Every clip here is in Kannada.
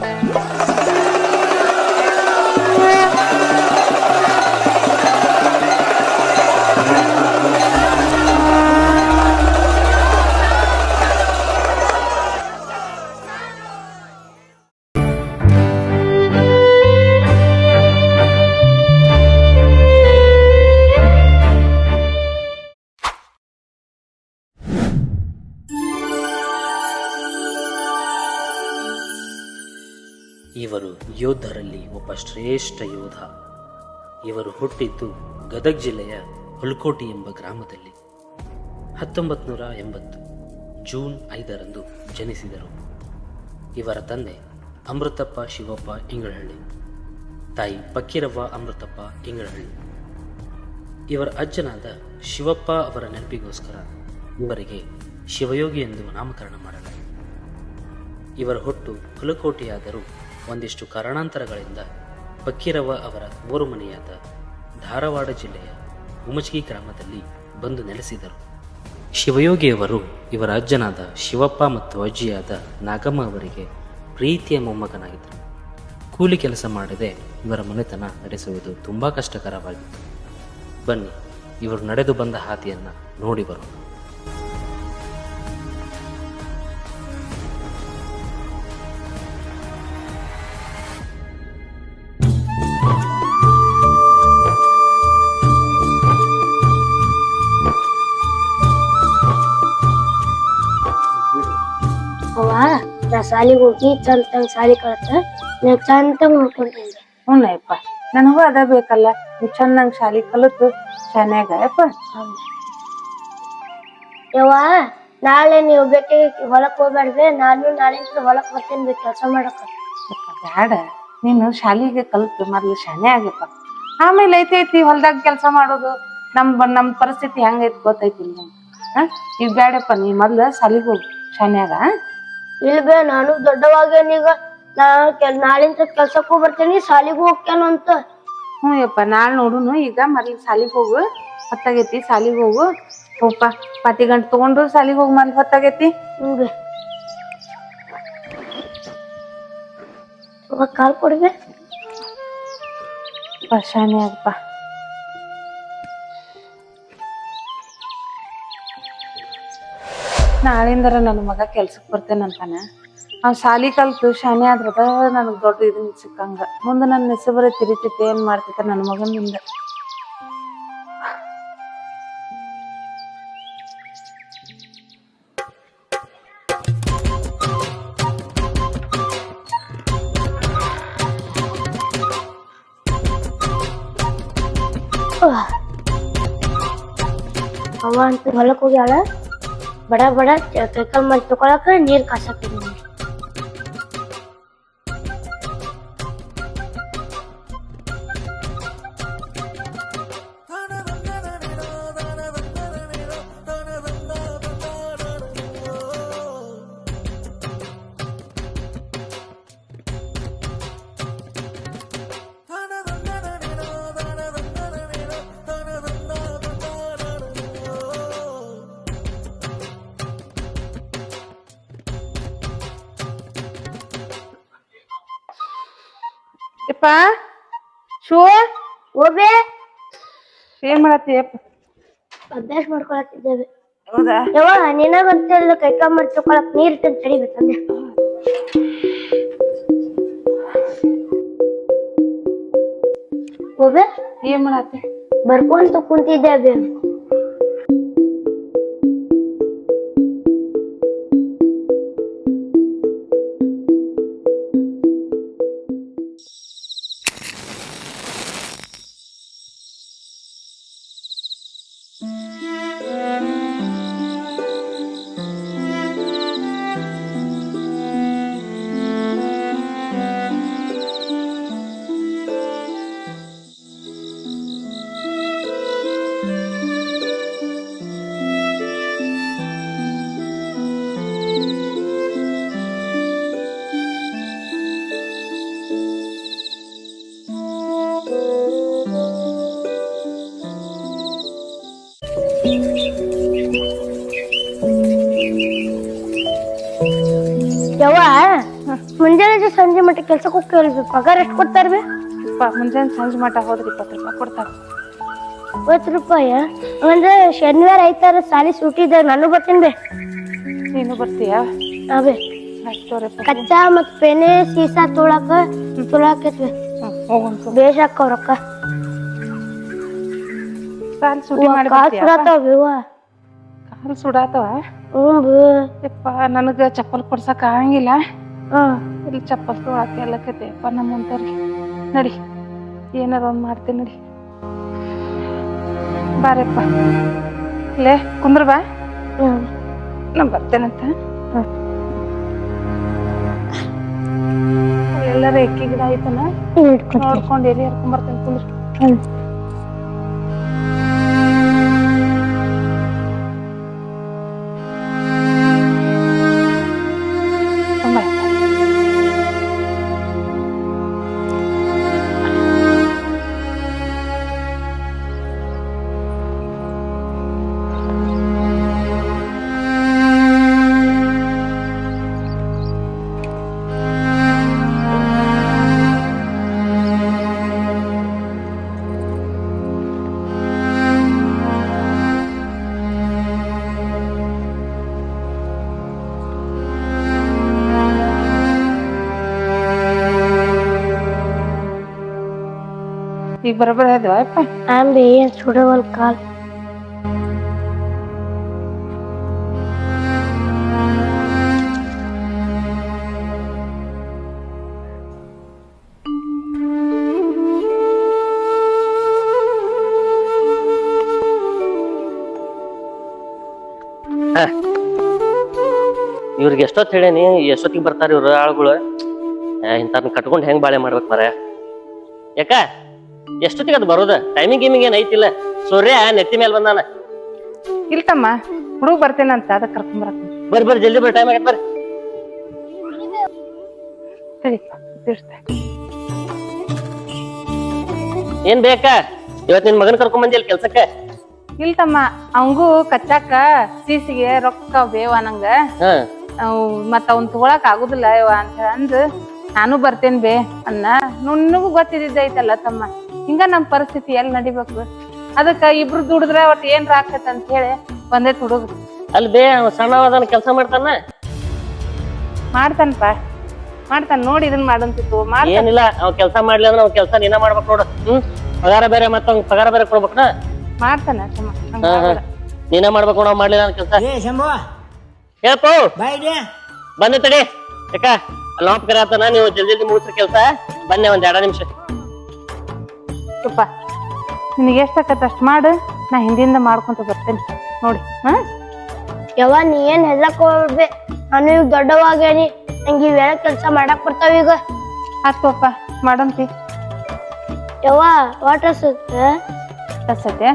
Ha ha ha! ಶ್ರೇಷ್ಠ ಯೋಧ. ಇವರು ಹುಟ್ಟಿದ್ದು ಗದಗ ಜಿಲ್ಲೆಯ ಹುಲ್ಕೋಟಿ ಎಂಬ ಗ್ರಾಮದಲ್ಲಿ. ಹತ್ತೊಂಬತ್ತು ನೂರ ಎಂಬತ್ತು ಜೂನ್ ಐದರಂದು ಜನಿಸಿದರು. ಇವರ ತಂದೆ ಅಮೃತಪ್ಪ ಶಿವಪ್ಪ ಇಂಗಳಹಳ್ಳಿ. ತಾಯಿ ಪಕ್ಕೀರವ್ವ ಅಮೃತಪ್ಪ ಇಂಗಳಹಳ್ಳಿ. ಇವರ ಅಜ್ಜನಾದ ಶಿವಪ್ಪ ಅವರ ನೆನಪಿಗೋಸ್ಕರ ಇವರಿಗೆ ಶಿವಯೋಗಿ ಎಂದು ನಾಮಕರಣ ಮಾಡಲಾಯಿತು. ಇವರ ಹುಟ್ಟು ಹುಲಕೋಟಿಯಾದರೂ ಒಂದಿಷ್ಟು ಕಾರಣಾಂತರಗಳಿಂದ ಪಕ್ಕೀರವ್ವ ಅವರ ಮೂರು ಮನೆಯಾದ ಧಾರವಾಡ ಜಿಲ್ಲೆಯ ಉಮಚಗಿ ಗ್ರಾಮದಲ್ಲಿ ಬಂದು ನೆಲೆಸಿದರು. ಶಿವಯೋಗಿಯವರು ಇವರ ಅಜ್ಜನಾದ ಶಿವಪ್ಪ ಮತ್ತು ಅಜ್ಜಿಯಾದ ನಾಗಮ್ಮ ಅವರಿಗೆ ಪ್ರೀತಿಯ ಮೊಮ್ಮಗನಾಗಿದ್ದರು. ಕೂಲಿ ಕೆಲಸ ಮಾಡದೆ ಇವರ ಮನೆತನ ನಡೆಸುವುದು ತುಂಬ ಕಷ್ಟಕರವಾಗಿತ್ತು. ಬನ್ನಿ, ಇವರು ನಡೆದು ಬಂದ ಹಾದಿಯನ್ನು ನೋಡಿ ಬರೋಣ. ಸಾಲಿಗೆ ಹೋಗಿ ಚಂದ ತಂಗ ಸಾಲಿ ಕಳತ ನಾ ಚಂದ ನೋಡ್ಕೊಂತೀನಿ ಹ್ಞೂನಯ್ಯಪ್ಪ ನನಗೂ ಅದ ಬೇಕಲ್ಲ ಚಂದ ಚೆನ್ನಾಗಿ ಶಾಲಿ ಕಲಿತು ಚೆನ್ನಾಗ ಯಪ್ಪ. ಯವ್ವ ನಾಳೆ ನೀವು ಭೇಟಿ ಹೊಲಕ್ ಹೋಗ್ಬೇಡ್ರಿ ನಾನು ನಾಳೆ ಹೊಲಕ್ ಬರ್ತೇನೆ ಕೆಲಸ ಮಾಡಕ. ಬ್ಯಾಡ. ನೀನು ಶಾಲಿಗೆ ಕಲಿತು ಮೊದ್ಲು ಶಾನೆ ಆಗಪ್ಪ ಆಮೇಲೆ ಐತಿ ಹೊಲ್ದಾಗ ಕೆಲಸ ಮಾಡೋದು. ನಮ್ಮ ನಮ್ಮ ನಮ್ ಪರಿಸ್ಥಿತಿ ಹೆಂಗೈತಿ ಗೊತ್ತೈತಿ ನಿಮ್ಗೆ ಹಾ? ಈಗ ಬ್ಯಾಡಪ್ಪ ನೀ ಮೊದ್ಲು ಶಾಲಿಗೆ ಹೋಗು ಶಾನ್ಯಾಗ ಇಲ್ಲ ಬೇ ನಾನು ದೊಡ್ಡವಾಗೇನೀಗ ನಾ ಕೆಲ್ ನಾಳಿಂದ ಕೆಲ್ಸಕ್ಕೂ ಬರ್ತೇನಿ ಶಾಲಿಗೂ ಹೋಗ್ತೇನು ಅಂತ. ಹ್ಞೂ ಯಪ್ಪ ನಾಳೆ ನೋಡುನು ಈಗ. ಮರ್ಲಿ ಸಾಲಿಗೆ ಹೋಗು ಹೊತ್ತಾಗೈತಿ ಸಾಲಿಗೆ ಹೋಗು. ಹೋಗಪ್ಪ ಪತಿ ಗಂಟು ತಗೊಂಡು ಶಾಲಿಗೆ ಹೋಗು ಮರ್ಲಿ ಹೊತ್ತಾಗೈತಿ. ಹ್ಞೂ ಕಾಲ್ ಕೊಡ್ಬೇ. ಯಪ್ಪ ಶಾನೆ ಆಗಪ್ಪ ನಾಳಿಂದರ ನನ್ನ ಮಗ ಕೆಲ್ಸಕ್ಕೆ ಬರ್ತೇನಂತಾನ ಅವ್ ಶಾಲಿ ಕಲ್ತು, ಶಾನೆ ಆದ್ರದ ನನಗ್ ದೊಡ್ಡ ಇದನ್ ಸಿಕ್ಕಂಗ ಮುಂದೆ ನನ್ನ ಹೆಸರು ತಿರಿತೈತೆ ಏನ್ ಮಾಡ್ತೈತೆ ನನ್ನ ಮಗನಿಂದ ಅವ್ವ ಅಂತ ಹೊಲಕ್ ಹೋಗ್ಯಾಳ? ಬಡ ಬಡ ಕೈಕಾಲ್ ಮಾಡಿ ತಕೊಳಕ ನೀರ್ ಕಾಸಕ್ ಯಪ್ಪ? ಶೂ? ಹೋಗ್ಬೇ ಏನ್ ಮಾಡತ್ತಿ ಯಪ್ಪ? ಅಭ್ಯಾಸ ಮಾಡ್ಕೊಳತ್ತಿದ್ದೇವೆ. ಹೌದಾ? ಯವ್ವ ನಿನಗಂತ ಕೈಕಾಲ್ ಮಾಡಿ ತಕೊಳಕ್ ನೀರ್ ಇಟ್ಟು ತಡಿಬೇಕಂದೆ ಹೋಗ್ಬೇ ಏನ್ ಮಾಡತ್ತಿ? ಬರ್ಕೊಂತ ಕುಂತಿದ್ದೆ ಬೇ ಕೆಲ್ಸಕ್ಕೆ ಹೋಗ್ತೀವಲ್ರಿ ಪಗಾರ ಎಷ್ಟು ಕೊಡ್ತಾರ ಬೇ? ಮುಂಜಾನೆ ಸಂಜೆ ಮಟ ಹೋದ್ರಿ ಇಪ್ಪತ್ತು ರೂಪಾಯಿ ಕೊಡ್ತಾರ. ಇಪ್ಪತ್ತು ರೂಪಾಯಿ ಅಂದ್ರೆ ಶನಿವಾರ ಐತಾರ ಸಾಲಿ ಸೂಟಿದ ನಾನು ಬರ್ತೀನಿ ಬೇ. ನೀನು ಬರ್ತೀಯಾ? ಅವೇ ಕಚ್ಚಾ ಮತ್ ಪೆನೆ ಸೀಸಾ ತೊಳಕ ತೊಳಕೈತ್ವಿ ಬೇಷ ಹಾಕವ್ ರೊಕ್ಕ. ಕಾಲ್ ಮಾಡಿ ಸುಡಾತಾವ್ ಬೇವ ಕಾಲು ಸುಡಾತವ? ಹ್ಞೂ ಬೇ. ಯಪ್ಪ ನನಗ ಚಪ್ಪಲ್ ಕೊಡ್ಸಕ್ ಆಗಂಗಿಲ್ಲ. ಹ್ಮ್ ಇಲ್ಲಿ ಚಪ್ಪಲ್ ತೊಳಕ್ಕೆ ಎಲ್ಲಕೈತೆ ಯಪ್ಪ ನಮ್ಮ ಮುಂತಾರಿ ನಡಿ ಏನಾರ ಒಂದು ಮಾಡ್ತೀನಿ ನಡಿ. ಬಾರಪ್ಪ. ಲೇ ಕುಂದ್ರ ಬಾ. ನಾ ಬರ್ತೇನಂತ. ಎಲ್ಲಾರ ಎಕ್ಕಿ ಗಿಡ ಐತನ. ನೋಡ್ಕೊಂಡು ಎಲ್ಲಿ ಹರ್ಕೊಂಡ್ ಬರ್ತೇನೆ ಕುಂದ್ರ. ಈಗ ಬರೋಬ್ಬರ ಅದ್ವಾ ಯಪ್ಪ ಆಂಬೆ ಏನ್ ಸುಡವಲ್ ಕಾಲ್ ಇವ್ರಿಗೆ ಎಷ್ಟೊತ್ತು ಹೇಳೇನಿ ಎಷ್ಟೊತ್ತಿಗೆ ಬರ್ತಾರ ಇವ್ರು ಆಳುಗಳು? ಇಂಥವ್ನ ಕಟ್ಕೊಂಡು ಹೆಂಗ್ ಬಾಳೆ ಮಾಡ್ಬೇಕು ಮರ ಯಾಕ? ಎಷ್ಟೊತ್ತಿಗೆ ಅದು ಬರೋದ? ಟೈಮಿಂಗ್ ಗಿಮಿಂಗ್ ಏನ್ ಐತಿಲ್ಲ. ಸೂರ್ಯ ನೆತ್ತಿ ಮೇಲೆ ಬಂದಾನ. ಇಲ್ತಮ್ಮ ಹುಡುಗ ಬರ್ತೇನಂತ ಅದಕ್ಕೆ ಕರ್ಕೊಂಡ್ ಬರಕ್ಕೆ ಬರ್ರಿ ಬರ್ರಿ ಜಲ್ದಿ ಬರ್ರಿ ಟೈಮ್ ಆಗೈತೆ ಬರ್ರಿ. ಇಡ್ತೆ. ಏನ್ ಬೇಕಾ? ಇವತ್ ನಿನ್ ಮಗನ್ ಕರ್ಕೊಂಡ್ ಬಂದಿಲ್ಲ ಕೆಲ್ಸಕ್ಕೆ? ಇಲ್ತಮ್ಮ ಅವಂಗೂ ಕಚ್ಚಾಕ ಸೀಸಿಗೆ ರೊಕ್ಕ ಬೇವ ನಂಗ. ಹಾ. ಅವ್ ಮತ್ತ ಅವ್ನ್ ತಗೊಳಕ್ ಆಗುದಿಲ್ಲ ಅಂತ ಅಂದ್ ನಾನು ಬರ್ತೇನ್ ಬೇ ಅನ್ನ. ನುಣ್ಣಗೂ ಗೊತ್ತಿದ್ದೈತಲ್ಲ ತಮ್ಮ. ಹಿಂಗ ನಮ್ ಪರಿಸ್ಥಿತಿ ಎಲ್ಲಿ ನಡಿಬೇಕು? ಅದಕ್ಕ ಇಬ್ರು ದುಡಿದ್ರೆ ಒಟ್ ಏನ್ರ ಆಕತ್ ಅಂತ ಹೇಳಿ ಒಂದೇ ತುಡುಗ್ ಅಲ್ಲಿ ಬೇ ಸಣ್ಣವಾದನ ಕೆಲಸ ಮಾಡ್ತಾನ? ಮಾಡ್ತಾನಪ್ಪ. ಮಾಡ್ತಾನ ನೋಡಿ ಇದನ್ ಮಾಡಂತಿತ್ತು. ಮಾಡ್ತಾನ. ಏನಿಲ್ಲ ಅವ್ ಕೆಲಸ ಮಾಡ್ಲಿ ಅಂದ್ರೆ ಅವ್ ಕೆಲಸ ನೀನ ಮಾಡ್ಬೇಕು ನೋಡು. ಹ್ಮ್? ಪಗಾರ ಬೇರೆ ಮತ್ತ ಅವ್ನ್ ಪಗಾರ ಬೇರೆ ಕೊಡ್ಬೇಕನ ಮಾಡ್ತಾನ ಹಂಗ್ ಮಾಡ್ಬೇಡ. ನೀನ ಮಾಡ್ಬೇಕು ನೋಡು ಅವ್ ಮಾಡ್ಲಿಲ್ಲ ಕೆಲಸ. ಏ ಶಂಭು. ಹೇಳ್ಪೋ. ಬಂದೆ ತಡಿ. ಯಾಕ ಲಾಪ್ ನಾಪ್ ಕರೆ ಆತನ ನೀವು ಜಲ್ದಿ ಜಲ್ದಿ ಮುಗಿಸ್ರಿ ಕೆಲಸ. ಬನ್ನಿ ಒಂದ್ ಎರಡ ನಿಮಿಷ. ಯಪ್ಪ ನಿನಗೆ ಎಷ್ಟಾಕತ್ತ ಅಷ್ಟು ಮಾಡು ನಾ ಹಿಂದಿಂದ ಮಾಡ್ಕೊಂತ ಬರ್ತೇನೆ. ನೋಡಿ ಹಾ? ಯವ್ವ ನೀ ಏನ್ ಹೆದಕ್ ಹೋಗ್ಬೇ ನಾನು ಈಗ ದೊಡ್ಡವಾಗೇನಿ ನಂಗೆ ಇವೆಲ್ಲ ಕೆಲಸ ಮಾಡಕ್ ಬರ್ತಾವ ಈಗ. ಆತಪ್ಪ ಮಾಡಂತಿ ಯವ್ವ ವಾಟ್ ಅನ್ಸುತ್ತೆ ನೋಡಿ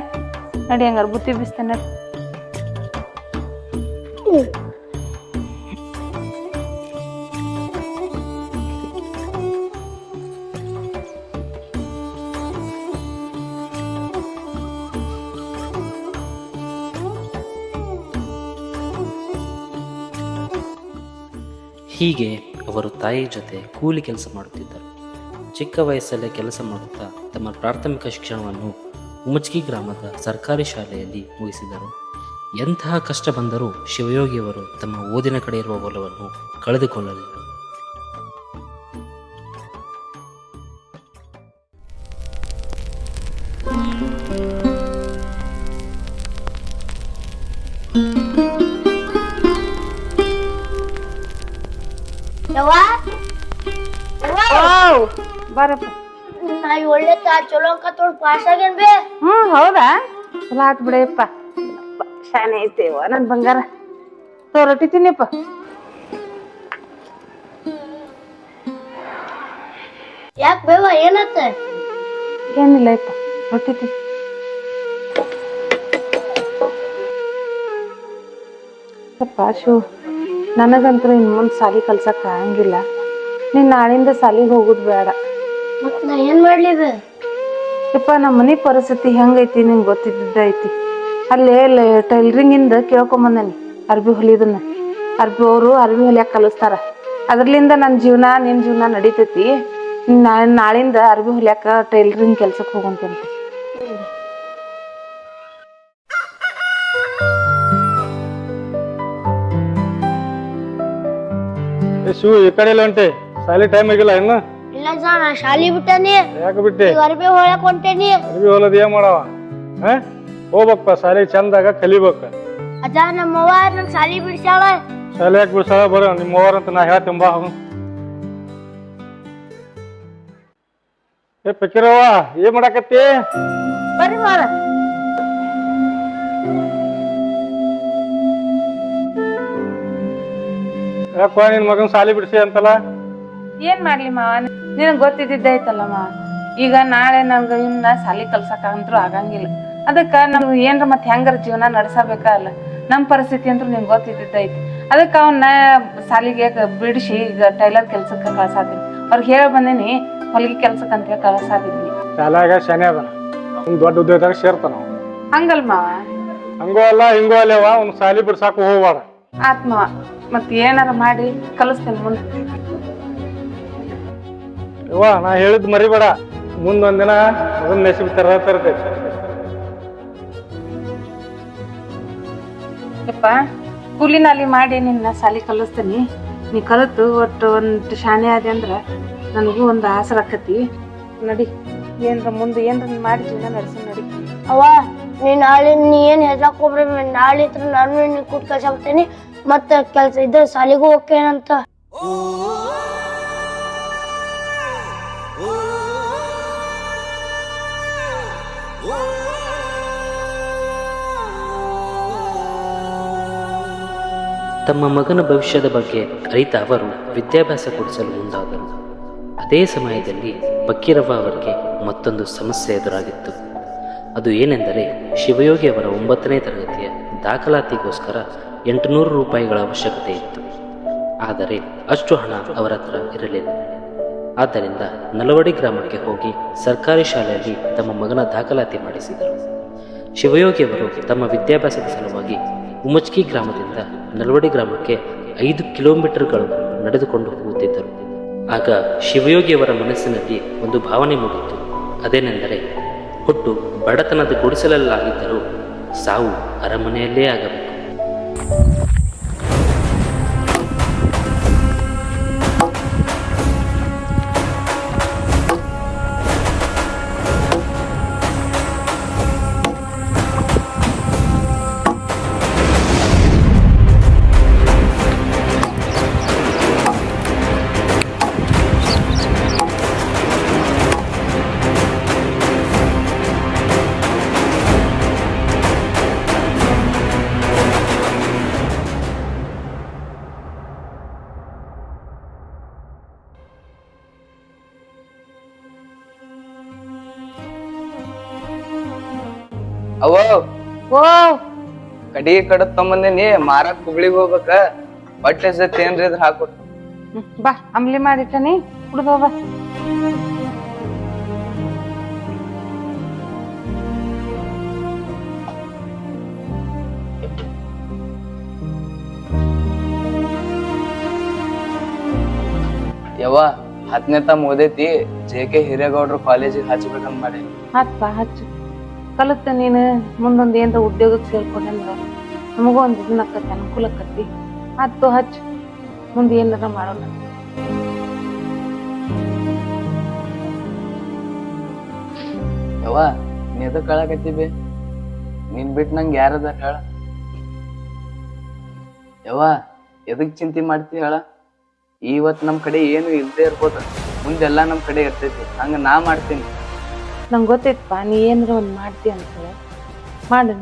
ನಡಿ ಹಂಗಾರ ಬುತ್ತಿ ಬಿಸ್ತೇನೆ ಹೀಗೆ ಅವರು ತಾಯಿ ಜೊತೆ ಕೂಲಿ ಕೆಲಸ ಮಾಡುತ್ತಿದ್ದರು. ಚಿಕ್ಕ ವಯಸ್ಸಲ್ಲೇ ಕೆಲಸ ಮಾಡುತ್ತಾ ತಮ್ಮ ಪ್ರಾಥಮಿಕ ಶಿಕ್ಷಣವನ್ನು ಉಮಚ್ಗಿ ಗ್ರಾಮದ ಸರ್ಕಾರಿ ಶಾಲೆಯಲ್ಲಿ ಮುಗಿಸಿದರು. ಎಂತಹ ಕಷ್ಟ ಬಂದರೂ ಶಿವಯೋಗಿಯವರು ತಮ್ಮ ಓದಿನ ಕಡೆ ಇರುವ ಒಲವನ್ನು ಕಳೆದುಕೊಳ್ಳಲಿಲ್ಲ. ಹ್ಮ್ ಹೌದಾ? ಚಲೋ ಆತ್ ಬಿಡಪ್ಪ ಶಾನೆ ಐತೇವ ನನ್ ಬಂಗಾರ. ತೋ ರೊಟ್ಟಿ ತಿನ್ನಪ್ಪ ಯಾಕ್ ಬೇವ ಏನತ್ತ? ಏನಿಲ್ಲ ಅಪ್ಪ ರೊಟ್ಟಿ ತಿನ್. ಶಿವ ನನಗಂತೂ ಇನ್ ಮುಂದ್ ಸಾಲಿ ಕಲ್ಸಕ್ ಆಗಂಗಿಲ್ಲ. ನೀನ್ ನಾಳಿಂದ ಸಾಲಿಗೆ ಹೋಗುದ್ ಬೇಡ. ಮತ್ತೆ ನಾ ಏನ್ ಮಾಡ್ಲಿ ಬೇ? ಯಪ್ಪ, ನಮ್ಮ ಮನೆ ಪರಿಸ್ಥಿತಿ ಹೆಂಗೈತಿ ನಿಂಗೆ ಗೊತ್ತಿದ್ದೈತಿ. ಅಲ್ಲೇ ಟೈಲರಿಂಗ್ ಇಂದ ಕೇಳ್ಕೊಂಬಂದನಿ ಅರ್ಬಿ ಹೊಲಿದನ್ನ. ಅರ್ಬಿ ಅವರು ಅರ್ಬಿ ಹೊಲಿಯಾಕ ಕಲಿಸ್ತಾರ. ಅದ್ರಲಿಂದ ನನ್ನ ಜೀವನ ನಿನ್ನ ಜೀವನ ನಡೀತೈತಿ. ನಾನು ನಾಳಿಂದ ಅರ್ಬಿ ಹೊಲ್ಯಾಕ ಟೈಲರಿಂಗ್ ಕೆಲ್ಸಕ್ಕೆ ಹೋಗಂತಂತೆ ಶೂ ಈ ಕಡೆ ಇಲ್ಲ ಸಾಲಿ ಟೈಮ್ ಆಗಿಲ್ಲ ಇನ್ನು ಇಲ್ಲ ಅಜ್ಜ ನಾ ಶಾಲಿ ಬಿಟ್ಟನಿ. ಯಾಕೆ ಬಿಟ್ಟಿ? ಅರ್ಬಿ ಹೊಳಕ್ ಹೊಂಟೇನಿ. ಅರ್ಬಿ ಹೊಲದ ಏನ್ ಮಾಡವ? ಹಾ? ಹೋಗ್ಬೇಕಪ್ಪ ಸಾಲಿ ಚಂದಾಗ ಕಲಿಬೇಕ. ಅಜ್ಜ ನಮ್ಮವ್ವ ನನ್ ಶಾಲಿ ಬಿಡ್ಸ್ಯಾಳ. ಶಾಲೆ ಯಾಕೆ ಬಿಡ್ಸಾಳ ಬರೋ ನಿಮ್ಮ ಅವ್ರ ಅಂತ ನಾ ಹೇಳ್ತೀನಿ ಬಾ. ಹೋಗು ಏ ಪಕ್ಕಿರವ್ವ ಏನ್ ಮಾಡಾಕತ್ತಿ? ಬರ್ರಿ ಮಾಡ ಯಾಕೋ ನಿನ್ ಮಗನ್ ಸಾಲಿ ಬಿಡ್ಸಿ ಅಂತಲ್ಲ? ಏನ್ ಮಾಡ್ಲಿ ಮಾವ? ನಿನಗ್ ಗೊತ್ತಿದ್ದೈತಲ್ಲ ಐತಲ್ಲಮ್ಮ ಈಗ ನಾಳೆ ನನ್ಗ ಇನ್ನ ಸಾಲಿ ಕಲ್ಸಕ್ ಅಂತೂ ಆಗಂಗಿಲ್ಲ. ಅದಕ್ಕ ನಾವು ಏನ್ರ ಮತ್ ಹೆಂಗರ ಜೀವನ ನಡ್ಸಬೇಕಲ್ಲ. ನಮ್ ಪರಿಸ್ಥಿತಿ ಅಂತೂ ನಿಮ್ಗೆ ಗೊತ್ತಿದ್ದೈತಿ ಅದಕ್ಕ ಅವನ್ನ ಸಾಲಿಗೆ ಬಿಡಿಸಿ ಈಗ ಟೈಲರ್ ಕೆಲ್ಸಕ್ಕೆ ಕಳ್ಸಾತೀನಿ. ಅವ್ರಿಗೆ ಹೇಳಿ ಬಂದೇನಿ ಹೊಲಿಗೆ ಕೆಲ್ಸಕ್ಕೆ ಅಂತ ಹೇಳಿ ಕಳ್ಸಾತೀನಿ. ಶಾಲಾಗ ಶನಿ ದೊಡ್ಡ ಉದ್ಯೋಗದಾಗ ಸೇರ್ತಾನ. ಹಂಗಲ್ ಮಾವ? ಹಂಗೋ ಅಲ್ಲ ಹಿಂಗೋ ಅಲ್ಲವ ಅವ್ನ ಸಾಲಿ ಬಿಡ್ಸಾಕ ಹೋಗ್ಬಾರ ಆತ್ಮ ಮತ್ತೆ ಮತ್ ಏನಾರ ಮಾಡಿ ಕಲಿಸ್ತೇನೆ ಮುಂದೆ. ಯವ್ವ ನಾ ಹೇಳಿದ್ ಮರಿಬೇಡ. ಮುಂದೊಂದಿನ ಅದನ್ನ ನೆಸಿಬಿ ತರ ತರ್ತೈತಿ ಯಪ್ಪ ಕೂಲಿ ನಾಲಿ ಮಾಡಿ ನಿನ್ನ ಸಾಲಿ ಕಲಿಸ್ತೀನಿ. ನೀ ಕಲಿತು ಒಟ್ಟು ಒಂದು ಶಾನೆ ಆದೆ ಅಂದ್ರ ನನಗೂ ಒಂದು ಆಸರ ಆಕತಿ. ನಡಿ ಏನ್ರ ಮುಂದೆ ಏನ್ರ ಮಾಡಿ ಜೀವನ ನಡೆಸಿ ನಡಿ. ಅವ್ವ ನೀ ನಾಳೆ ನೀ ಏನ್ ಹೆದ್ರಾಕ್ ಹೋಗ್ರಿ ನಾಳೆ ಇತ್ರ ನಾನು ನೀ ಕೂತ್ ಕೆಲ್ಸ ಮತ್ತೆ ಕೆಲಸ ಕೆಲ್ಸ ಇದ್ರ ಸಾಲಿಗೂ ಹೋಗ್ತೇನಂತ. ತಮ್ಮ ಮಗನ ಭವಿಷ್ಯದ ಬಗ್ಗೆ ಅರಿತ ಅವರು ವಿದ್ಯಾಭ್ಯಾಸ ಕೊಡಿಸಲು ಮುಂದಾದರು. ಅದೇ ಸಮಯದಲ್ಲಿ ಬಕ್ಕೀರವ್ವ ಅವರಿಗೆ ಮತ್ತೊಂದು ಸಮಸ್ಯೆ ಎದುರಾಗಿತ್ತು. ಅದು ಏನೆಂದರೆ ಶಿವಯೋಗಿ ಅವರ ಒಂಬತ್ತನೇ ತರಗತಿಯ ದಾಖಲಾತಿಗೋಸ್ಕರ ಎಂಟುನೂರು ರೂಪಾಯಿಗಳ ಅವಶ್ಯಕತೆ ಇತ್ತು. ಆದರೆ ಅಷ್ಟು ಹಣ ಅವರ ಹತ್ರ ಇರಲಿಲ್ಲ. ಆದ್ದರಿಂದ ನಲವಡಿ ಗ್ರಾಮಕ್ಕೆ ಹೋಗಿ ಸರ್ಕಾರಿ ಶಾಲೆಯಲ್ಲಿ ತಮ್ಮ ಮಗನ ದಾಖಲಾತಿ ಮಾಡಿಸಿದರು. ಶಿವಯೋಗಿಯವರು ತಮ್ಮ ವಿದ್ಯಾಭ್ಯಾಸದ ಸಲುವಾಗಿ ಉಮಚ್ಕಿ ಗ್ರಾಮದಿಂದ ನಲ್ವಡಿ ಗ್ರಾಮಕ್ಕೆ ಐದು ಕಿಲೋಮೀಟರ್ಗಳು ನಡೆದುಕೊಂಡು ಹೋಗುತ್ತಿದ್ದರು. ಆಗ ಶಿವಯೋಗಿಯವರ ಮನಸ್ಸಿನಲ್ಲಿ ಒಂದು ಭಾವನೆ ಮೂಡಿತ್ತು. ಅದೇನೆಂದರೆ ಹುಟ್ಟು ಬಡತನದ ಗುಡಿಸಲಲ್ಲಾಗಿದ್ದರೂ ಸಾವು ಅರಮನೆಯಲ್ಲೇ ಆಗಬೇಕು. ಓ ಕಡಿ ಕಡದ್ ತಗೊಂಬಂದೇನಿ ಮಾರಕ್ ಹುಬ್ಳಿಗ್ ಹೋಗ್ಬೇಕ. ಬಟ್ಟೆ ಸತ್ ಏನ್ರಿ ಇದ್ರ ಹಾಕು ಹ್ಮ್, ಬಾ ಅಮ್ಲಿ ಮಾಡಿಟ್ಟನಿ ಕುಡ್ದು ಬಾ. ಯವ್ವ ಹತ್ತನೇ ತಮ್ ಓದೈತಿ ಜೆ ಕೆ ಹಿರೇಗೌಡ್ರು ಕಾಲೇಜಿಗೆ ಹಚ್ಬೇಕಂತ ಮಾಡಿ. ಹತ್ ಬಾ ಹಚ್ಚು. ಕಲಿತ ನೀನು. ಮುಂದೊಂದು ಏನರ ಉದ್ಯೋಗಕ್ಕೆ ಸೇರ್ಕೊಂಡೆ ಅಂದ್ರ ನಮಗೂ ಒಂದು ಇದನ್ನ ಆಕತಿ ಅನುಕೂಲ ಆಕತಿ ಹತ್ತು ಹಚ್ಚು. ಮುಂದೆ ಏನಾರ ಮಾಡೋಣ. ಯವ್ವ, ನೀ ಕಳಕತ್ತಿ ಬೇ ನಿನ್ ಬಿಟ್ ನಂಗೆ ಯಾರದ ಹೇಳ ಯವ್ವ, ಎದಕ್ ಚಿಂತೆ ಮಾಡ್ತಿ ಹೇಳ? ಇವತ್ ನಮ್ ಕಡೆ ಏನು ಇಲ್ದೇ ಇರ್ಬೋದು. ಮುಂದೆಲ್ಲ ನಮ್ ಕಡೆ ಇರ್ತೈತಿ. ಹಂಗ ನಾ ಮಾಡ್ತೀನಿ. ನಂಗೆ ಗೊತ್ತೈತಪ್ಪ ನೀ ಏನಾರ ಒಂದು ಮಾಡ್ತಿ ಅಂತ ಮಾಡು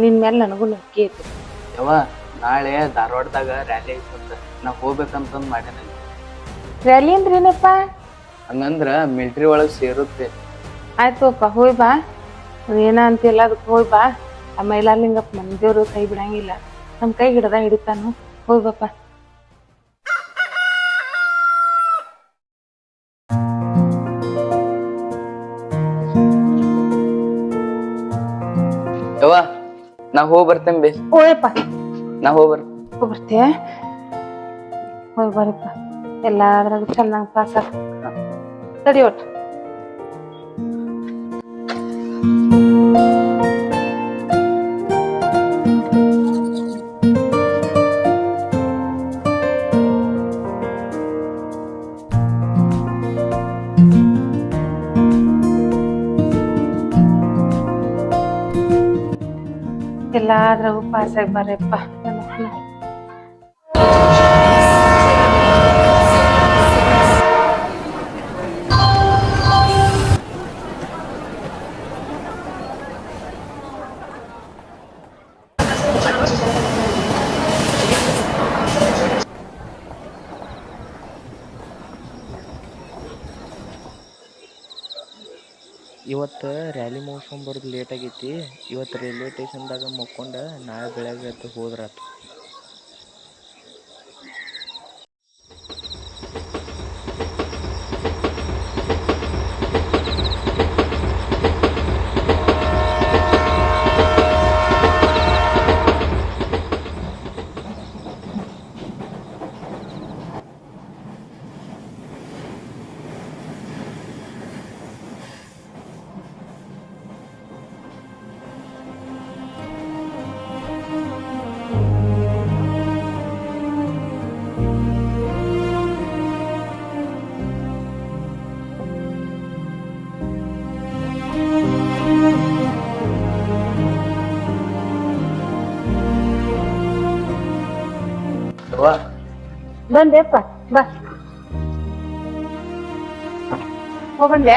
ನಿನ್ ಮೇಲೆ ನನಗೂ ನಂಬಿಕೆ ಐತಿ. ಯವ್ವ ನಾಳೆ ಧಾರವಾಡದಾಗ ರ್ಯಾಲಿ ಐತಂತ ನಾ ಹೋಗ್ಬೇಕಂತಂದು ಮಾಡ್ಯಾನ ರ್ಯಾಲಿ ಅಂದ್ರೆ ಏನಪ್ಪ? ಹಂಗಂದ್ರ ಮಿಲ್ಟ್ರಿ ಒಳಗೆ ಸೇರುತ್ತೆ. ಆಯ್ತು ಅಪ್ಪ ಹೋಯ್ ಬಾ. ಏನ ಅಂತಿಲ್ಲ ಅದಕ್ಕೆ ಹೋಯ್ ಬಾ. ಆ ಮೈಲಾಲಿಂಗಪ್ಪ ನಮ್ಮ ದೇವ್ರು ಕೈ ಬಿಡಂಗಿಲ್ಲ. ನಮ್ಮ ಕೈ ಹಿಡ್ದ ಹಿಡಿತಾನು. ಹೋಯ್ ಬಾಪ್ಪ. ಯವ್ವ ನಾ ಹೋಗಿ ಬರ್ತೇನೆ ಬೇ. ಓಯಪ್ಪ ನಾ ಹೋಗಿ ಬರ್ ಹೋಗಿ ಬರ್ತೀಯ? ಹೋಯ್ ಬರಪ್ಪ ಎಲ್ಲಾದ್ರಾಗ ಚೆನ್ನಾಗಿ ಪಾಸ್ ತಡಿ ಒಟ್ಟು. ಎಲ್ಲಾದ್ರಾಗೂ ಪಾಸ್ ಆಗಿ ಬರ್ರಪ್ಪ ಇವತ್ತು ರ್ಯಾಲಿ ಮುಗಿಸ್ಕೊಂಡ್ ಬರೋದು ಲೇಟ್ ಆಗೈತಿ. ಇವತ್ತು ರೈಲ್ವೆ ಸ್ಟೇಷನ್ದಾಗ ಮಲ್ಕೊಂಡು ನಾಳೆ ಬೆಳಗ್ಗೆ ಎದ್ದು ಹೋದ್ರಾತು. ಬಂದೆಪ್ಪ ಬಾ. ಹೋಗ್ಬಂದೆ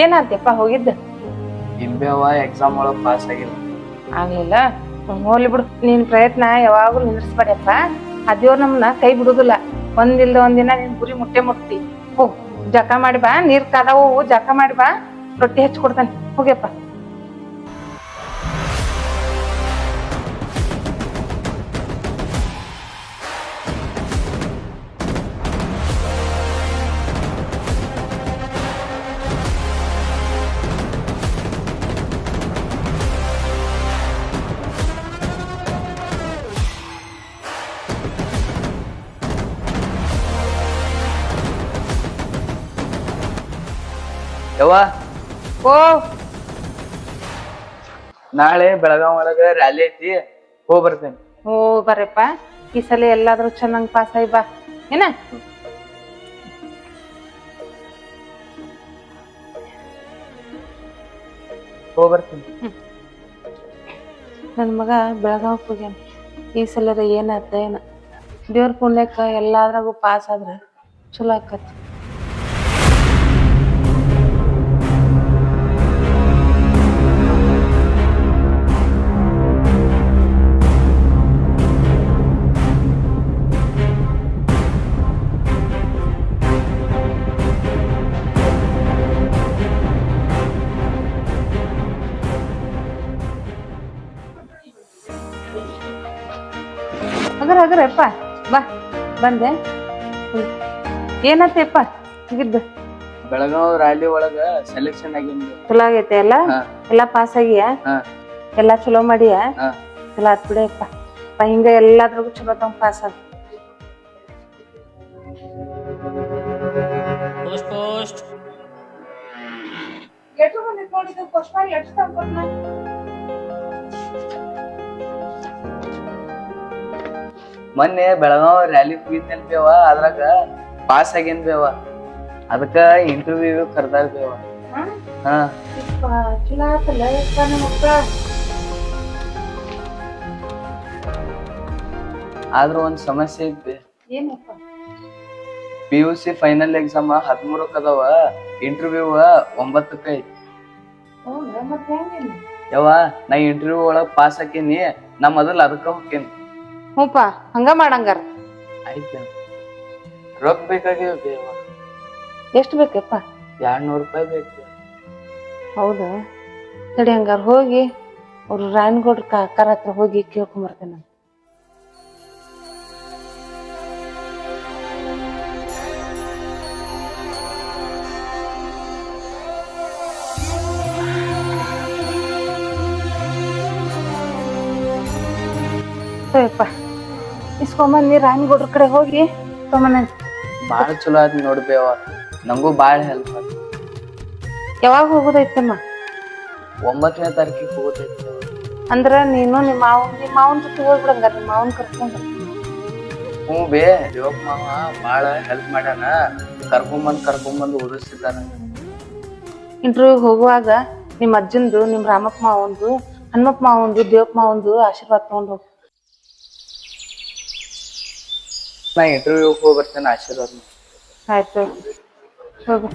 ಏನಾದ್ಯಪ್ಪ ಹೋಗಿದ್ದ? ಇಲ್ಬೇವ ಎಕ್ಸಾಮ್ ಒಳಗ್ ಪಾಸ್ ಆಗಿಲ್ಲ. ಆಗ್ಲಿಲ್ಲ? ಹೋಗ್ಲಿ ಬಿಡು. ನಿನ್ ಪ್ರಯತ್ನ ಯಾವಾಗ್ಲೂ ನಿಲ್ಲಿಸ್ಬೇಡಪ್ಪ ಆ ದೇವ್ರ ನಮ್ನ ಕೈ ಬಿಡುದಿಲ್ಲ. ಒಂದಿಲ್ದ ಒಂದಿನ ನಿನ್ ಗುರಿ ಮುಟ್ಟೆ ಮುಟ್ತಿ ಹೋಗ್ ಜಕ ಮಾಡಿ ಬಾ. ನೀರ್ ಕಾದಾವು ಜಕ ಮಾಡಿ ಬಾ. ರೊಟ್ಟಿ ಹಚ್ಚಿ ಕೊಡ್ತಾನೆ ಹೋಗ್ಯಪ್ಪ. ಯವ್ವ? ಓ. ನಾಳೆ ಬೆಳಗಾವ್ ಒಳಗ ರ್ಯಾಲಿ ಐತಿ ಹೋಗ್ ಬರ್ತೇನೆ. ಓ ಬರ್ರಪ್ಪ. ಈ ಸಲ ಎಲ್ಲಾದ್ರೂ ಚೆನ್ನಾಗಿ ಪಾಸ್ ಆಗಿ ಬಾ. ಏನ? ಹೋಗ್ ಬರ್ತೇನೆ. ನನ್ ಮಗ ಬೆಳಗಾವ್ ಹೋಗ್ಯಾನ. ಈ ಸಲದ ಏನಾತ ಏನ ದೇವ್ರ ಪುಣ್ಯಕ್ಕ ಎಲ್ಲಾದ್ರಾಗೂ ಪಾಸ್ ಆದ್ರ ಚಲೋ ಆಕತಿ ಅಗರ ಅಪ್ಪ ಬಾ ಬಂದೆ. ಏನತ್ತೆ ಅಪ್ಪ ಹೋಗಿದ್ದು? ಬೆಳಗಾವ್ ರ್ಯಾಲಿ ಒಳಗ ಸೆಲೆಕ್ಷನ್ ಆಗಿಂದು. ಚಲೋ ಆಗೈತೆ ಎಲ್ಲ? ಎಲ್ಲ ಪಾಸ್ ಆಗಿಯ? ಎಲ್ಲ ಚಲೋ ಮಾಡಿಯ. ಚಲೋ ಆತ್ ಬಿಡಪ್ಪ ಅಪ್ಪ. ಹಿಂಗ ಎಲ್ಲಾದ್ರಾಗೂ ಚಲೋ ತಂಗ ಪಾಸ್ ಆಗ. ಪೋಸ್ಟ್ ಪೋಸ್ಟ್ ಮೊನ್ನೆ ಬೆಳಗಾವ್ ರ್ಯಾಲಿ ಹೋಗಿದ್ನಲ್ ಬೇವ ಅದ್ರಾಗ ಪಾಸ್ ಆಗೇನ್ ಬೇವ. ಅದಕ್ಕ ಇಂಟರ್ವ್ಯೂ ಕರ್ದಾರ ಬೇವ. ಹಾ? ಆದ್ರ ಒಂದ್ ಸಮಸ್ಯೆ ಐತಿ P U C final exam ಹದಿಮೂರಕ್ ಅದಾವ ಇಂಟರ್ವ್ಯೂ ಒಂಬತ್ತಕ್ಕ ಐತಿ. ಯವ್ವ ನಾ ಇಂಟರ್ವ್ಯೂ ಒಳಗ ಪಾಸ್ ಹಾಕೀನಿ ನಾ ಮೊದಲ್ ಅದಕ್ಕ ಹೋಗ್ತೇನಿ ಹ್ಞೂಪ್ಪ ಹಂಗ ಮಾಡಂಗಾರ. ಆಯ್ತು. ರೊಕ್ಕ ಬೇಕಾಗಿವ ದೇವ ಎಷ್ಟು ಬೇಕಪ್ಪ? ಎರಡು ನೂರು ರೂಪಾಯಿ ಬೇಕು. ಹೌದಾ? ತಡಿ ಹಂಗಾರ ಹೋಗಿ ಅವ್ರು ರಾಯನಗೌಡ್ರ ಕಾಕಾರ ಹತ್ರ ಹೋಗಿ ಕೇಳ್ಕೊಂಬರ್ತೇನೆ ನಾನು. ಸರಿಯಪ್ಪ. ಇಸ್ಕೊಂಬಂದು ರಾಯನಗೌಡ್ರ ಕಡೆ ಹೋಗಿ. ತೊಗೊಂಬಂದ ಬಾಳ ಚಲೋ ಆದ್ ನೋಡ್ಬೇವ ನಂಗೂ ಬಾಳ ಹೆಲ್ಪ್ ಆಯ್ತು ಯಾವಾಗ ಹೋಗೋದೈತಮ್ಮ? ಒಂಬತ್ತನೇ ತಾರೀಕಿಗೆ ಹೋಗೋದೈತಿ ಅಂದ್ರ ನೀನು ನಿಮ್ಮ ಮಾವನ್ ನಿಮ್ಮ ಮಾವನ್ ಜೊತೆ ಹೋಗ್ಬಿಡಂಗ ನಿಮ್ಮ ಮಾವನ್ ಕರ್ಕೊಂಡ್ ಹ್ಞೂ ಬೇ ದೇವಪ್ಪ ಮಾವ ಬಾಳ ಹೆಲ್ಪ್ ಮಾಡ್ಯಾನ. ಕರ್ಕೊಂಬಂದ್ ಕರ್ಕೊಂಬಂದ್ ಓದಿಸ್ತಿದ್ದಾನ. ಇಂಟರ್ವ್ಯೂ ಹೋಗುವಾಗ ನಿಮ್ಮ ಅಜ್ಜಂದು ನಿಮ್ಮ ರಾಮಪ್ಪ ಮಾವಂದು ಹನುಮಪ್ಪ ಮಾವಂದು ದೇವಪ್ಪ ಮಾವಂದು ಆಶೀರ್ವಾದ ತಗೊಂಡು ಹೋಗ್. ನಾ ಇಂಟರ್ವ್ಯೂ ಹೋಗಿ ಬರ್ತೇನೆ ಆಶೀರ್ವಾದ ಮಾಡು. ಆಯ್ತು ಹೋಗು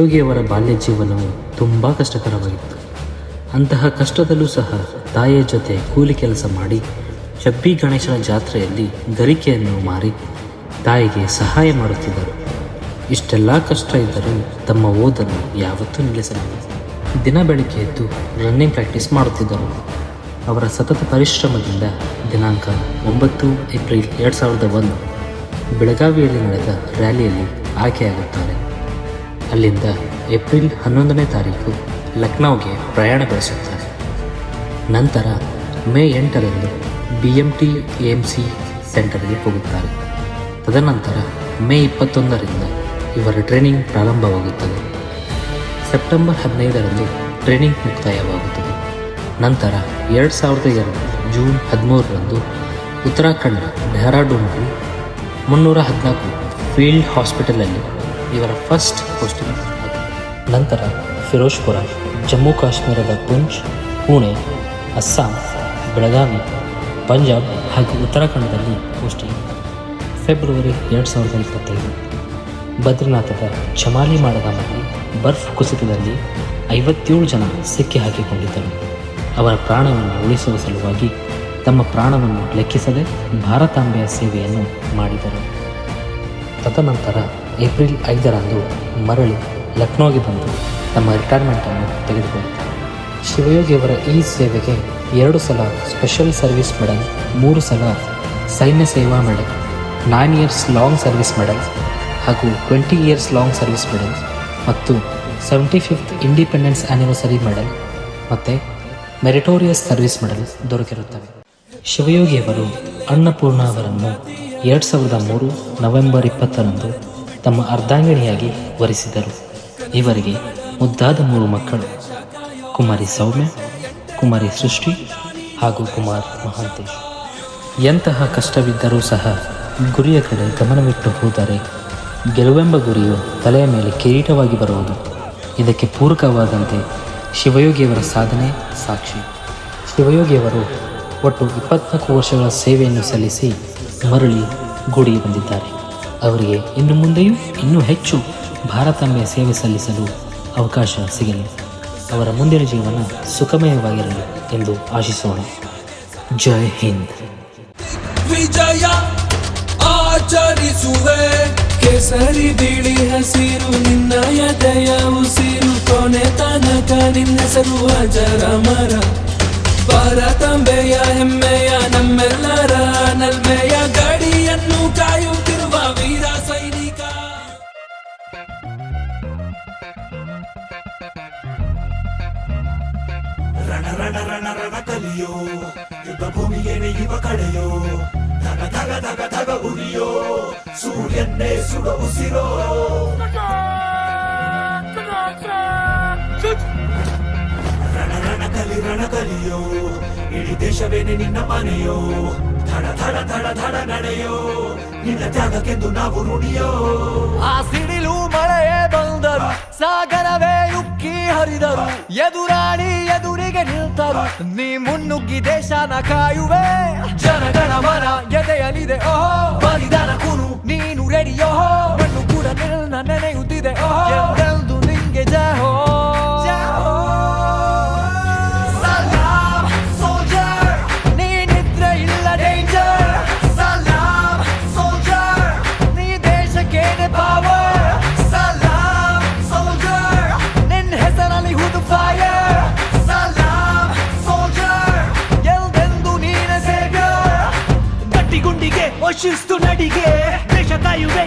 ಶಿವಯೋಗಿಯವರ ಬಾಲ್ಯ ಜೀವನವು ತುಂಬ ಕಷ್ಟಕರವಾಗಿತ್ತು. ಅಂತಹ ಕಷ್ಟದಲ್ಲೂ ಸಹ ತಾಯಿಯ ಜೊತೆ ಕೂಲಿ ಕೆಲಸ ಮಾಡಿ ಶಬ್ಬಿ ಗಣೇಶನ ಜಾತ್ರೆಯಲ್ಲಿ ಗರಿಕೆಯನ್ನು ಮಾರಿ ತಾಯಿಗೆ ಸಹಾಯ ಮಾಡುತ್ತಿದ್ದರು. ಇಷ್ಟೆಲ್ಲ ಕಷ್ಟ ಇದ್ದರೂ ತಮ್ಮ ಓದನ್ನು ಯಾವತ್ತೂ ನಿಲ್ಲಿಸಲಿಲ್ಲ. ದಿನ ಬೆಳಿಗ್ಗೆ ಎದ್ದು ರನ್ನಿಂಗ್ ಪ್ರಾಕ್ಟೀಸ್ ಮಾಡುತ್ತಿದ್ದರು. ಅವರ ಸತತ ಪರಿಶ್ರಮದಿಂದ ದಿನಾಂಕ ಒಂಬತ್ತು ಏಪ್ರಿಲ್ ಎರಡು ಸಾವಿರದ ಒಂದು. ಬೆಳಗಾವಿಯಲ್ಲಿ ನಡೆದ ರ್ಯಾಲಿಯಲ್ಲಿ ಆಯ್ಕೆಯಾಗುತ್ತಾರೆ. ಅಲ್ಲಿಂದ ಏಪ್ರಿಲ್ ಹನ್ನೊಂದನೇ ತಾರೀಕು ಲಕ್ನೌಗೆ ಪ್ರಯಾಣ ಬೆಳೆಸುತ್ತಾರೆ ನಂತರ ಮೇ ಎಂಟರಂದು B M T M C ಸೆಂಟರ್ಗೆ ಹೋಗುತ್ತಾರೆ. ತದನಂತರ ಮೇ ಇಪ್ಪತ್ತೊಂದರಿಂದ ಇವರ ಟ್ರೈನಿಂಗ್ ಪ್ರಾರಂಭವಾಗುತ್ತದೆ. ಸೆಪ್ಟೆಂಬರ್ ಹದಿನೈದರಂದು ಟ್ರೈನಿಂಗ್ ಮುಕ್ತಾಯವಾಗುತ್ತದೆ. ನಂತರ ಎರಡು ಸಾವಿರದ ಎರಡು ಜೂನ್ ಹದಿಮೂರರಂದು ಉತ್ತರಾಖಂಡ್ನ ಡೆಹ್ರಾಡೂನ್ನಲ್ಲಿ ಮುನ್ನೂರ ಹದಿನಾಲ್ಕು ಫೀಲ್ಡ್ ಹಾಸ್ಪಿಟಲಲ್ಲಿ ಇವರ ಫಸ್ಟ್ ಪೋಸ್ಟಿಂಗ್ ನಂತರ ಫಿರೋಜ್ಪುರ, ಜಮ್ಮು ಕಾಶ್ಮೀರದ ಪುಂಚ್ ಪುಣೆ, ಅಸ್ಸಾಂ, ಬೆಳಗಾವಿ, ಪಂಜಾಬ್ ಹಾಗೂ ಉತ್ತರಾಖಂಡದಲ್ಲಿ ಪೋಸ್ಟಿಂಗ್ ಫೆಬ್ರವರಿ ಎರಡು ಸಾವಿರದ ಇಪ್ಪತ್ತೈದು. ಬದ್ರಿನಾಥದ ಚಮಾಲಿ ಮಾಡಗಾಮಲ್ಲಿ ಬರ್ಫ್ ಕುಸಿತದಲ್ಲಿ ಐವತ್ತೇಳು ಜನ ಸಿಕ್ಕಿ ಹಾಕಿಕೊಂಡಿದ್ದರು. ಅವರ ಪ್ರಾಣವನ್ನು ಉಳಿಸುವ ಸಲುವಾಗಿ ತಮ್ಮ ಪ್ರಾಣವನ್ನು ಲೆಕ್ಕಿಸದೆ ಭಾರತಾಂಬೆಯ ಸೇವೆಯನ್ನು ಮಾಡಿದರು. ತದನಂತರ ಏಪ್ರಿಲ್ ಐದರಂದು ಮರಳಿ ಲಕ್ನೋಗೆ ಬಂದು ತಮ್ಮ ರಿಟೈರ್ಮೆಂಟನ್ನು ತೆಗೆದುಕೊಳ್ಳುತ್ತಾರೆ ಶಿವಯೋಗಿಯವರ ಈ ಸೇವೆಗೆ ಎರಡು ಸಲ ಸ್ಪೆಷಲ್ ಸರ್ವಿಸ್ ಮೆಡಲ್ ಮೂರು ಸಲ Sainya Seva medal nine years long service medal ಹಾಗೂ twenty years long service medal ಮತ್ತು seventy fifth independence anniversary medal ಮತ್ತು ಮೆರಿಟೋರಿಯಸ್ ಸರ್ವಿಸ್ ಮೆಡಲ್ ದೊರಕಿರುತ್ತವೆ. ಶಿವಯೋಗಿಯವರು ಅನ್ನಪೂರ್ಣ ಅವರನ್ನು ಎರಡು ಸಾವಿರದ ಮೂರು ನವೆಂಬರ್ ಇಪ್ಪತ್ತರಂದು ತಮ್ಮ ಅರ್ಧಾಂಗಿಣಿಯಾಗಿ ವರಿಸಿದರು. ಇವರಿಗೆ ಮುದ್ದಾದ ಮೂರು ಮಕ್ಕಳು, ಕುಮಾರಿ ಸೌಮ್ಯ, ಕುಮಾರಿ ಸೃಷ್ಟಿ ಹಾಗೂ ಕುಮಾರ್ ಮಹಾಂತೇಶ್. ಎಂತಹ ಕಷ್ಟವಿದ್ದರೂ ಸಹ ಗುರಿಯ ಕಡೆ ಗಮನವಿಟ್ಟು ಹೋದರೆ ಗೆಲುವೆಂಬ ಗುರಿಯು ತಲೆಯ ಮೇಲೆ ಕಿರೀಟವಾಗಿ ಬರುವುದು ಇದಕ್ಕೆ ಪೂರಕವಾದಂತೆ ಶಿವಯೋಗಿಯವರ ಸಾಧನೆ ಸಾಕ್ಷಿ. ಶಿವಯೋಗಿಯವರು ಒಟ್ಟು ಇಪ್ಪತ್ನಾಲ್ಕು ವರ್ಷಗಳ ಸೇವೆಯನ್ನು ಸಲ್ಲಿಸಿ ಮರಳಿ ಗುಡಿ ಬಂದಿದ್ದಾರೆ. ಅವರಿಗೆ ಇನ್ನು ಮುಂದೆಯೂ ಇನ್ನೂ ಹೆಚ್ಚು ಭಾರತಾಂಬೆಯ ಸೇವೆ ಸಲ್ಲಿಸಲು ಅವಕಾಶ ಸಿಗಲಿ. ಅವರ ಮುಂದಿನ ಜೀವನ ಸುಖಮಯವಾಗಿರಲಿ ಎಂದು ಆಶಿಸೋಣ. ಜೈ ಹಿಂದ್. ವಿಜಯ ಆಚರಿಸುವೆ. ಕೇಸರಿ ಬಿಳಿ ಹಸಿರು ನಿನ್ನ ಯದಯ ಉಸಿರು ಕೊನೆ ತನಕ ನಿನ್ನ ಅಜರ ಮರ. ಭಾರತ ಬೆಯ ಹೆಮ್ಮೆಯ ನಮ್ಮೆಲ್ಲರ ನಲ್ಮೆಯ ಗಡಿಯನ್ನು ಕಾಯುತ್ತಿರುವ ವೀರ ಸೈನಿಕ ರಣ ರಣ ರಣ ರಣ ಕಲಿಯೋ ಯುದ್ಧ ಭೂಮಿಯೇನೆ ಯುವ ಕಡೆಯೋ ಧಗ ಧಗ ಧಗ ಧಗ ಉರಿಯೋ ಸೂರ್ಯನ್ನೇ ಸುಡ ಉಸಿರೋ ರಣದಲ್ಲಿ ರಣಕಲಿಯೋ ಇಡೀ ದೇಶವೇನೆ ನಿನ್ನ ಮನೆಯೋ. ಧಡ ಧಡ ಧಡ ಧಡ ನಡೆಯೋ, ನಿನ್ನ ತ್ಯಾಗಕ್ಕೆಂದು ನಾವು ನುಡಿಯೋ. ಆ ಸಿಡಿಲು ಮಳೆಯೇ ಬಂದರು, ಸಾಗರವೇ ಉಕ್ಕಿ ಹರಿದರು, ಎದುರಾಳಿ ಎದುರಿಗೆ ನಿಲ್ತರು, ನೀ ಮುನ್ನುಗ್ಗಿ ದೇಶನ ಕಾಯುವೆ. ಜನಗಣ ಮನ ಎದೆಯಲಿದೆ, ಓಹೋ. ಬಲಿದಾನ ಕುನು, ನೀನು ರೆಡಿಯೋ. ಮಣ್ಣು ಕೂಡ ನಿನ್ನ ನೆನೆಯುತ್ತಿದೆ, ಓಹೋ. ನಿಂಗೆ ಜಯ.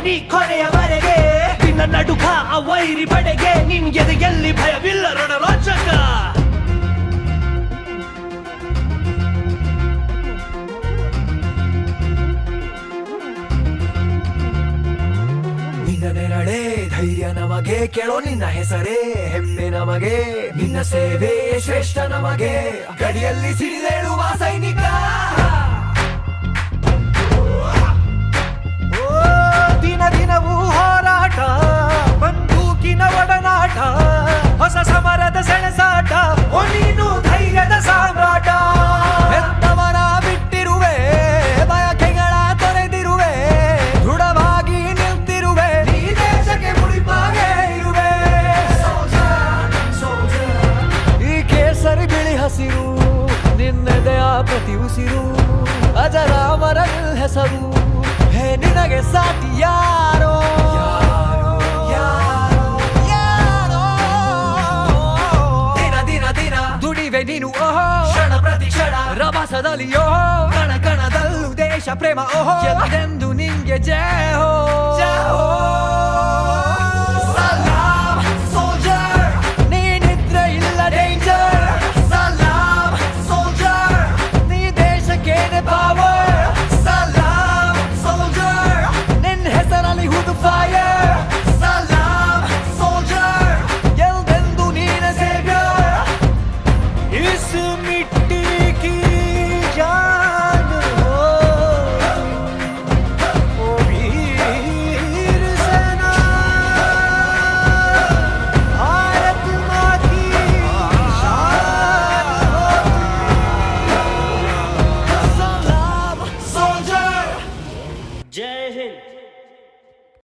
ನೀ ಕೊನೆಯವರೆಗೆ ನಿನ್ನ ನಡುಕ ಆ ವೈರಿ ಬಡೆಗೆ. ನಿನ್ಗೆ ಎಲ್ಲಿ ಭಯವಿಲ್ಲ ರಣರಾಜಕ ನೆರಳೆ, ಧೈರ್ಯ ನಮಗೆ. ಕೇಳೋ ನಿನ್ನ ಹೆಸರೇ, ಹೆಮ್ಮೆ ನಮಗೆ. ನಿನ್ನ ಸೇವೆ ಶ್ರೇಷ್ಠ ನಮಗೆ. ಗಡಿಯಲ್ಲಿ ಸಿಡಿದೇಳುವ ಸೈನಿಕ. ಒಡನಾಟ ಹೊಸ ಸಮರದ ಸೆಣಸಾಟ, ಓ ನೀನು ಧೈರ್ಯದ ಸಾಮ್ರಾಟ. ಹೆತ್ತವನ ಬಿಟ್ಟಿರುವೆ, ಬಯಕೆಗಳ ತೊರೆದಿರುವೆ, ದೃಢವಾಗಿ ನಿಲ್ತಿರುವೆ, ಈ ದೇಶಕ್ಕೆ ಮುಡಿಪಾಗೆ ಇರುವೆ. ಈ ಕೇಸರಿ ಬಿಳಿ ಹಸಿರು ನಿನ್ನೆದೆಯ ಪ್ರತಿ ಉಸಿರು ಅಜರಾಮರ ಹೆಸರು, ಹೇ ನಿನಗೆ ಸಾಟಿ ಯಾರೋ ಯಾರೋ ರಭಸದಲ್ಲಿಯೋ ಕಣಕಣದಲ್ಲೂ ದೇಶ ಪ್ರೇಮ ಓಹೋ. ಎಲ್ಲದೆಂದು ನಿಂಗೆ ಜಯ ಹೋ. ಜಯ ಹೋ.